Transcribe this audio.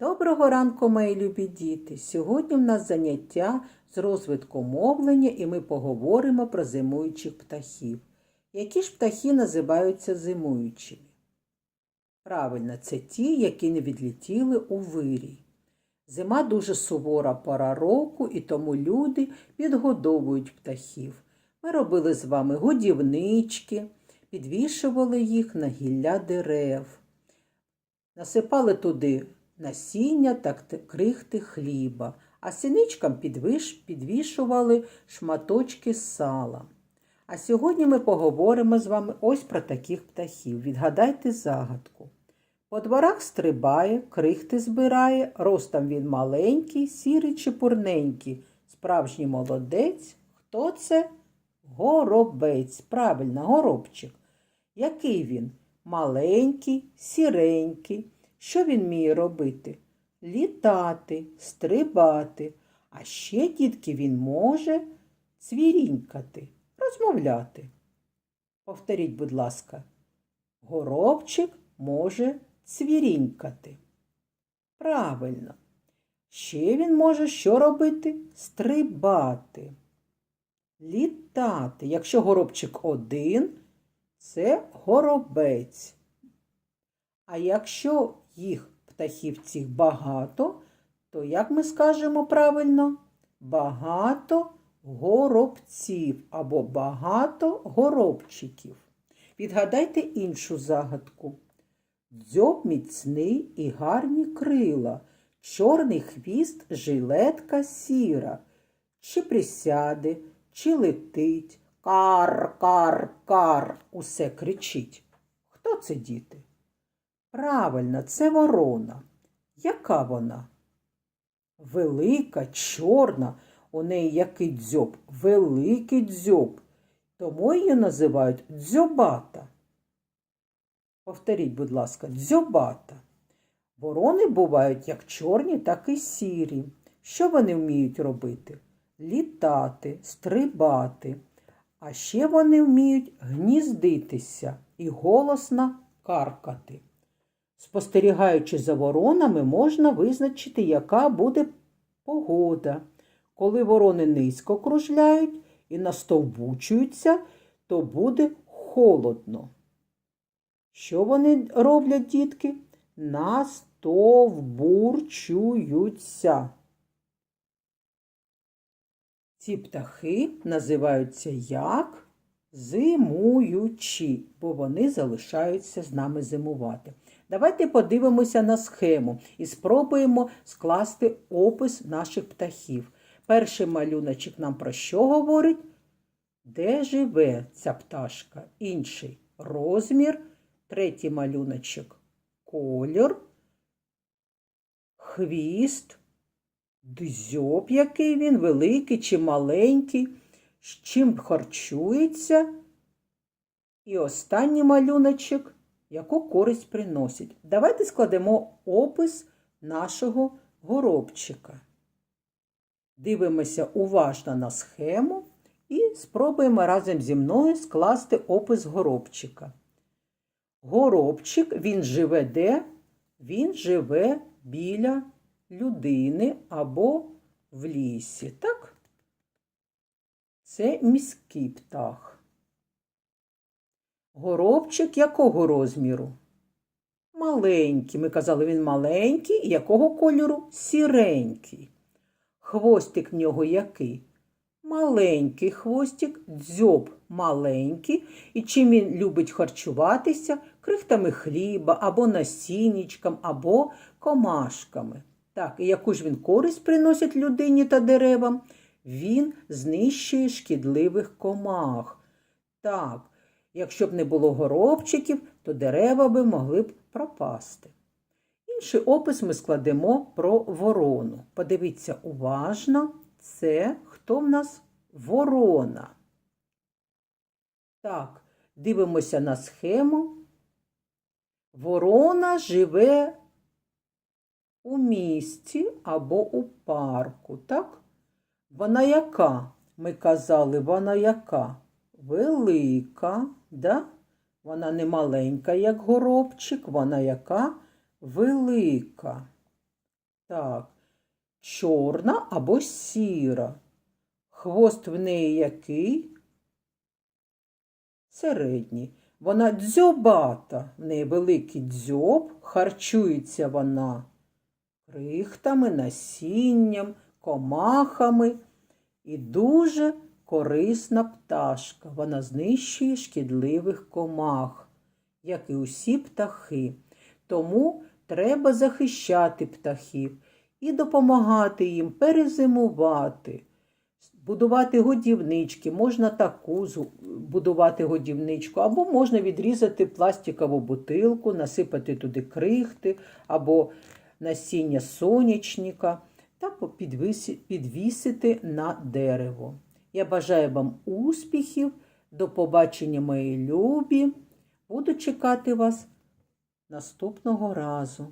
Доброго ранку, мої любі діти! Сьогодні в нас заняття з розвитку мовлення і ми поговоримо про зимуючих птахів. Які ж птахи називаються зимуючими? Правильно, це ті, які не відлетіли у вирій. Зима дуже сувора пора року, і тому люди підгодовують птахів. Ми робили з вами годівнички, підвішували їх на гілля дерев. Насипали туди насіння та крихти хліба, а синичкам підвішували шматочки сала. А сьогодні ми поговоримо з вами ось про таких птахів. Відгадайте загадку. По дворах стрибає, крихти збирає, ростом він маленький, сірий чи пурненький. Справжній молодець. Хто це? Горобець. Правильно, горобчик. Який він? Маленький, сіренький. Що він вміє робити? Літати, стрибати. А ще, дітки, він може цвірінькати, розмовляти. Повторіть, будь ласка, горобчик може цвірінькати. Правильно. Ще він може що робити? Стрибати, літати. Якщо горобчик один, це горобець. А якщо їх птахів цих багато, то як ми скажемо правильно? Багато горобців або багато горобчиків. Відгадайте іншу загадку. Дзьоб міцний і гарні крила, чорний хвіст, жилетка сіра. Чи присяде, чи летить, кар, кар, кар, усе кричить. Хто це діти? Правильно, це ворона. Яка вона? Велика, чорна, у неї який дзьоб? Великий дзьоб. Тому її називають дзьобата. Повторіть, будь ласка, дзьобата. Ворони бувають як чорні, так і сірі. Що вони вміють робити? Літати, стрибати. А ще вони вміють гніздитися і голосно каркати. Спостерігаючи за воронами, можна визначити, яка буде погода. Коли ворони низько кружляють і настовбучуються, то буде холодно. Що вони роблять, дітки? Настовбурчуються. Ці птахи називаються як зимуючі, бо вони залишаються з нами зимувати. Давайте подивимося на схему і спробуємо скласти опис наших птахів. Перший малюночок нам про що говорить? Де живе ця пташка? Інший розмір, третій малюночок колір, хвіст, дзьоб, який він, великий чи маленький, з чим харчується. І останній малюночок, яку користь приносить. Давайте складемо опис нашого горобчика. Дивимося уважно на схему і спробуємо разом зі мною скласти опис горобчика. Горобчик, він живе де? Він живе біля людини або в лісі. Так? Це міський птах. Горобчик якого розміру? Маленький. Ми казали, він маленький. Якого кольору? Сіренький. Хвостик в нього який? Маленький хвостик, дзьоб маленький. І чим він любить харчуватися? Крихтами хліба, або насіннячком, або комашками. Так, і яку ж він користь приносить людині та деревам? Він знищує шкідливих комах. Так, якщо б не було горобчиків, то дерева би могли б пропасти. Інший опис ми складемо про ворону. Подивіться уважно, це хто в нас ворона. Так, дивимося на схему. Ворона живе у місті або у парку, так? Вона яка? Ми казали, вона яка? Велика, да? Вона не маленька, як горобчик, вона яка? Велика. Так, чорна або сіра. Хвост в неї який? Середній. Вона дзьобата, в неї великий дзьоб, харчується вона крихтами, насінням, комахами і дуже корисна пташка. Вона знищує шкідливих комах, як і усі птахи. Тому треба захищати птахів і допомагати їм перезимувати. Будувати годівнички, можна таку будувати годівничку, або можна відрізати пластикову бутилку, насипати туди крихти або насіння сонячника та підвісити на дерево. Я бажаю вам успіхів, до побачення, мої любі. Буду чекати вас наступного разу.